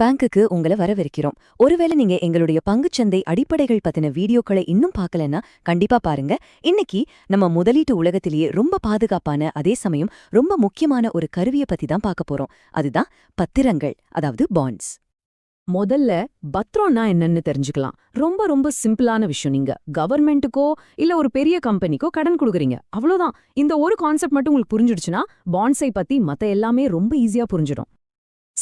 பேங்குக்கு உங்களை வரவிருக்கிறோம் ஒருவேளை நீங்க எங்களுடைய பங்குச்சந்தை அடிப்படைகள் பத்தின வீடியோக்களை இன்னும் பார்க்கலன்னா கண்டிப்பா பாருங்க. இன்னைக்கு நம்ம முதலீட்டு உலகத்திலேயே ரொம்ப பாதுகாப்பான அதே சமயம் ரொம்ப முக்கியமான ஒரு கருவியை பத்தி தான் பார்க்க போறோம். அதுதான் பத்திரங்கள் அதாவது பாண்ட்ஸ் முதல்ல பத்திரம்னா என்னன்னு தெரிஞ்சுக்கலாம். ரொம்ப ரொம்ப சிம்பிளான விஷயம். நீங்க கவர்மெண்ட்டுக்கோ இல்ல ஒரு பெரிய கம்பெனிக்கோ கடன் கொடுக்குறீங்க. அவ்வளவுதான். இந்த ஒரு கான்செப்ட் மட்டும் உங்களுக்கு புரிஞ்சிடுச்சுன்னா பாண்ட்ஸை பத்தி மத்த எல்லாமே ரொம்ப ஈஸியா புரிஞ்சிடும்.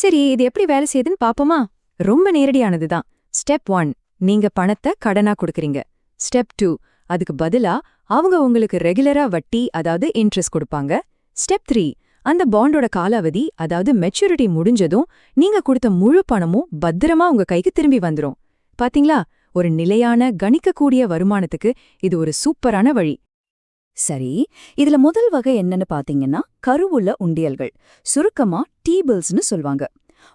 சரி இது எப்படி வேலை செய்யுதுன்னு பாப்போமா? ரொம்ப நேரடியானது தான் ஸ்டெப் ஒன் நீங்க பணத்தை கடனா கொடுக்கறீங்க. ஸ்டெப் டூ அதுக்கு பதிலா அவங்க உங்களுக்கு ரெகுலரா வட்டி அதாவது இன்ட்ரெஸ்ட் கொடுப்பாங்க. ஸ்டெப் த்ரீ அந்த பாண்டோட காலாவதி அதாவது மெச்சூரிட்டி முடிஞ்சதும் நீங்க கொடுத்த முழு பணமும் பத்திரமா உங்க கைக்கு திரும்பி வந்துரும். பாத்தீங்களா? ஒரு நிலையான கணிக்கக்கூடிய வருமானத்துக்கு இது ஒரு சூப்பரான வழி. சரி இதுல முதல் வகை என்னன்னு பாத்தீங்கன்னா கருவுள்ள உண்டியல்கள். சுருக்கமா டீபிள்ஸ்னு சொல்வாங்க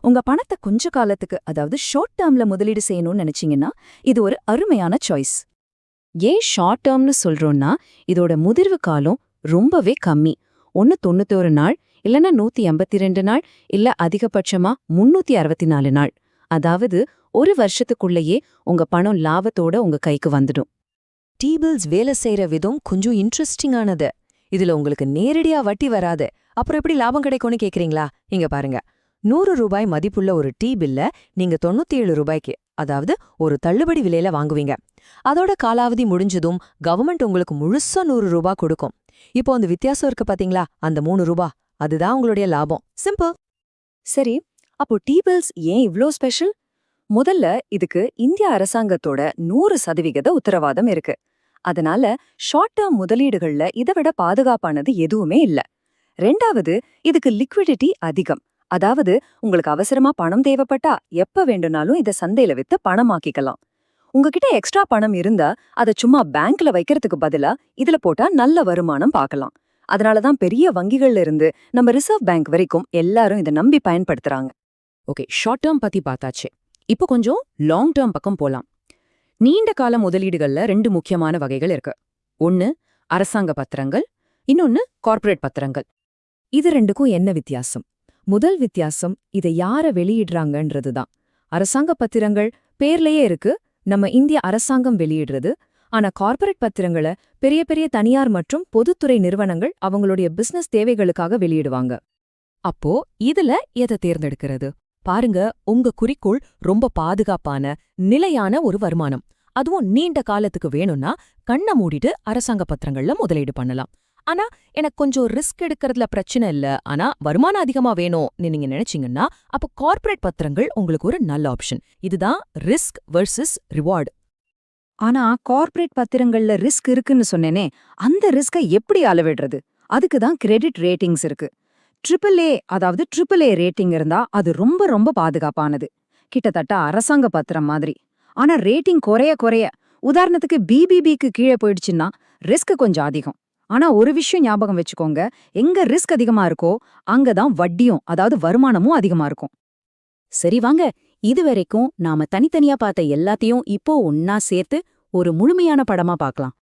உங்க பணத்தை கொஞ்ச காலத்துக்கு அதாவது ஷார்ட் டேர்ம்ல முதலீடு செய்யணும்னு நினைச்சீங்கன்னா இது ஒரு அருமையான சாய்ஸ் ஏன் ஷார்ட் டேர்ம்னு சொல்றோம்னா இதோட முதிர்வு காலம் ரொம்பவே கம்மி. ஒன்னு தொண்ணூத்தோரு நாள் இல்லனா நூத்தி எண்பத்தி ரெண்டு நாள் இல்ல அதிகபட்சமா முன்னூத்தி அறுபத்தி நாலு நாள். அதாவது ஒரு வருஷத்துக்குள்ளேயே உங்க பணம் லாபத்தோட உங்க கைக்கு வந்துடும். டீபிள்ஸ் வேலை செய்யற விதம் கொஞ்சம் இன்ட்ரெஸ்டிங்கானது இதுல உங்களுக்கு நேரடியா வட்டி வராது. அப்புறம் எப்படி லாபம் கிடைக்கும்னு கேக்குறீங்களா? இங்க பாருங்க. நூறு ரூபாய் மதிப்புள்ள ஒரு டீ பில்ல நீங்க தொண்ணூத்தி ஏழு ரூபாய்க்கு அதாவது ஒரு தள்ளுபடி விலையில வாங்குவீங்க. அதோட காலாவதி முடிஞ்சதும் கவர்மெண்ட் உங்களுக்கு முழுசா நூறு ரூபாய் கொடுக்கும். இப்போ அந்த வித்தியாசம் இருக்கு பாத்தீங்களா? அந்த மூணு ரூபா அதுதான் உங்களுடைய லாபம். சிம்பிள் சரி அப்போ டீ பில்ஸ் ஏன் இவ்ளோ ஸ்பெஷல் முதல்ல இதுக்கு இந்திய அரசாங்கத்தோட நூறு சதவிகித உத்தரவாதம் இருக்கு. அதனால ஷார்ட் டேர்ம் முதலீடுகள்ல இதை விட பாதுகாப்பானது எதுவுமே இல்ல. ரெண்டாவது இதுக்கு லிக்விடிட்டி அதிகம். அதாவது உங்களுக்கு அவசரமா பணம் தேவைப்பட்டா எப்ப வேண்டும்னாலும் இதை சந்தையில வித்து பணமாக்கிக்கலாம். உங்ககிட்ட எக்ஸ்ட்ரா பணம் இருந்தா அதை சும்மா பேங்க்ல வைக்கிறதுக்கு பதிலா இதுல போட்டா நல்ல வருமானம் பார்க்கலாம். அதனாலதான் பெரிய வங்கிகள்ல இருந்து நம்ம ரிசர்வ் பேங்க் வரைக்கும் எல்லாரும் இதை நம்பி பயன்படுத்துறாங்க. ஓகே ஷார்ட் டேர்ம் பத்தி பார்த்தாச்சு. இப்போ கொஞ்சம் லாங் டேர்ம் பக்கம் போலாம். நீண்ட கால முதலீடுகள்ல ரெண்டு முக்கியமான வகைகள் இருக்கு. ஒன்னு அரசாங்க பத்திரங்கள் இன்னொன்னு கார்ப்பரேட் பத்திரங்கள். இது ரெண்டுக்கும் என்ன வித்தியாசம்? முதல் வித்தியாசம் இதை யார வெளியிடுறாங்கன்றதுதான் அரசாங்க பத்திரங்கள் பேர்லயே இருக்கு. நம்ம இந்திய அரசாங்கம் வெளியிடுறது. ஆனா கார்ப்பரேட் பத்திரங்களை பெரிய பெரிய தனியார் மற்றும் பொதுத்துறை நிறுவனங்கள் அவங்களுடைய பிசினஸ் தேவைகளுக்காக வெளியிடுவாங்க. அப்போ இதுல எதை தேர்ந்தெடுக்கிறது? பாருங்க உங்க குறிக்கோள் ரொம்ப பாதுகாப்பான நிலையான ஒரு வருமானம். அதுவும் நீண்ட காலத்துக்கு வேணும்னா கண்ணை மூடிட்டு அரசாங்க பத்திரங்கள்ல முதலீடு பண்ணலாம். ஆனா எனக்கு கொஞ்சம் ரிஸ்க் எடுக்கிறதுல பிரச்சனை இல்ல. ஆனா வருமானம் அதிகமா வேணும்னு நீங்க நினைச்சீங்கன்னா அப்ப கார்ப்பரேட் பத்திரங்கள் உங்களுக்கு ஒரு நல்ல ஆப்ஷன். இதுதான் ரிஸ்க் வெர்சஸ் ரிவார்டு. ஆனா கார்ப்பரேட் பத்திரங்கள்ல ரிஸ்க் இருக்குன்னு சொன்னேனே அந்த ரிஸ்கை எப்படி அளவிடுறது? அதுக்கு தான் கிரெடிட் ரேட்டிங்ஸ் இருக்கு. ட்ரிபிள் ஏ அதாவது ட்ரிபிள் ஏ ரேட்டிங் இருந்தா அது ரொம்ப ரொம்ப பாதுகாப்பானது. கிட்டத்தட்ட அரசாங்க பத்திரம் மாதிரி. ஆனா ரேட்டிங் குறைய குறைய உதாரணத்துக்கு பிபிபிக்கு கீழே போயிடுச்சுன்னா ரிஸ்க் கொஞ்சம் அதிகம். ஆனா ஒரு விஷயம் ஞாபகம் வச்சுக்கோங்க எங்க ரிஸ்க் அதிகமா இருக்கோ அங்கதான் வட்டியும் அதாவது வருமானமும் அதிகமா இருக்கும். சரி வாங்க இதுவரைக்கும் நாம தனித்தனியா பார்த்த எல்லாத்தையும் இப்போ ஒன்னா சேர்த்து ஒரு முழுமையான படமா பார்க்கலாம்.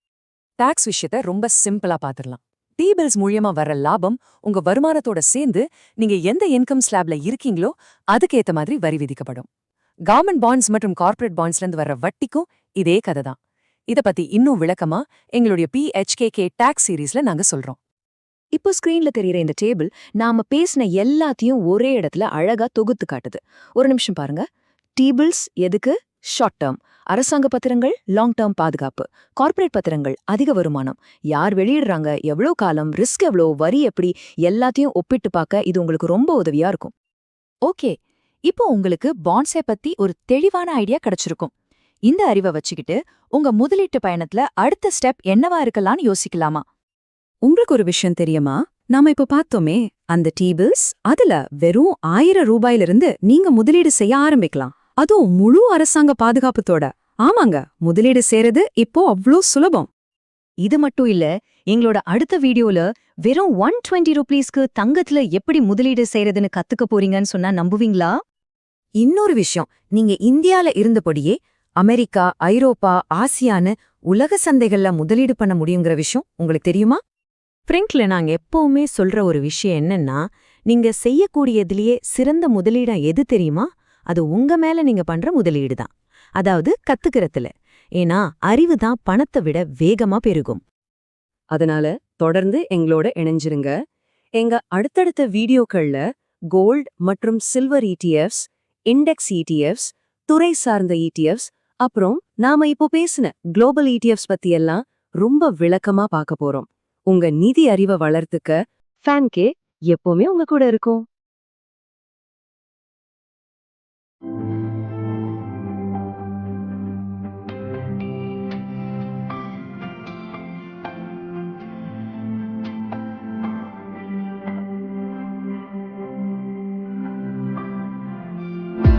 டாக்ஸ் விஷயத்த ரொம்ப சிம்பிளா பாத்துடலாம் டீபில்ஸ் மூலியமா வர்ற லாபம் உங்க வருமானத்தோட சேர்ந்து நீங்க எந்த இன்கம் ஸ்லாப்ல இருக்கீங்களோ அதுக்கேத்த மாதிரி வரி விதிக்கப்படும். கவர்மெண்ட் பாண்ட்ஸ் மற்றும் கார்ப்பரேட் பாண்ட்ஸ்ல இருந்து வர்ற வட்டிக்கும் இதே கதை தான். இத பத்தி இன்னும் விளக்கமா எங்களுடைய பிஹெச்கேகே டாக்ஸ் சீரீஸ்ல நாங்க சொல்றோம். இப்போ ஸ்கிரீன்ல தெரியற இந்த டேபிள் நாம பேசின எல்லாத்தையும் ஒரே இடத்துல அழகா தொகுத்து காட்டுது. ஒரு நிமிஷம் பாருங்க. டீபிள்ஸ் எதுக்கு? ஷார்ட் டேர்ம் அரசாங்க பத்திரங்கள் லாங் டேர்ம் பாதுகாப்பு. கார்ப்பரேட் பத்திரங்கள் அதிக வருமானம். யார் வெளியிடுறாங்க எவ்வளோ காலம் ரிஸ்க் எவ்வளோ வரி எப்படி எல்லாத்தையும் ஒப்பிட்டு பார்க்க இது உங்களுக்கு ரொம்ப உதவியா இருக்கும். ஓகே. இப்போ உங்களுக்கு பாண்ட்ஸை பத்தி ஒரு தெளிவான ஐடியா கிடைச்சிருக்கும். இந்த அறிவை வச்சுக்கிட்டு உங்க முதலீட்டு பயணத்துல அடுத்த ஸ்டெப் என்னவா இருக்கலாம்னு யோசிக்கலாமா? உங்களுக்கு ஒரு விஷயம் தெரியுமா? நாம இப்ப பார்த்தோமே அந்த டீபிள்ஸ் அதுல வெறும் ஆயிரம் ரூபாயிலிருந்து நீங்க முதலீடு செய்ய ஆரம்பிக்கலாம். அதுவும் முழு அரசாங்க பாதுகாப்புத்தோட. ஆமாங்க முதலீடு செய்யறது இப்போ அவ்ளோ சுலபம். இது மட்டும் இல்ல எங்களோட அடுத்த வீடியோல வெறும் ஒன் டுவெண்ட்டி ருபீஸ்க்கு தங்கத்துல எப்படி முதலீடு செய்யறதுன்னு கத்துக்க போறீங்கன்னு சொன்னா நம்புவீங்களா? இன்னொரு விஷயம் நீங்க இந்தியால இருந்தபடியே அமெரிக்கா ஐரோப்பா ஆசியான்னு உலக சந்தைகள்ல முதலீடு பண்ண முடியுங்கிற விஷயம் உங்களுக்கு தெரியுமா? ஃப்ரெண்ட்ல நாங்க எப்பவுமே சொல்ற ஒரு விஷயம் என்னன்னா நீங்க செய்யக்கூடியதுலயே சிறந்த முதலீடா எது தெரியுமா? அது உங்க மேல நீங்க பண்ற முதலீடு தான் அதாவது கத்துக்கிறதுல. ஏன்னா அறிவு தான் பணத்தை விட வேகமா பெருகும். அதனால தொடர்ந்து எங்களோட இணைஞ்சிருங்க. எங்க அடுத்தடுத்த வீடியோக்கள்ல கோல்ட் மற்றும் சில்வர் இடிஎஃப்ஸ் இண்டெக்ஸ் இடிஎஃப்ஸ் துறை சார்ந்த இடிஎஃப்ஸ் அப்புறம் நாம இப்போ பேசின குளோபல் இடிஎஃப்ஸ் பத்தி எல்லாம் ரொம்ப விளக்கமா பார்க்க போறோம். உங்க நிதி அறிவை வளர்த்துக்க ஃபேன்கே எப்பவுமே உங்க கூட இருக்கும்.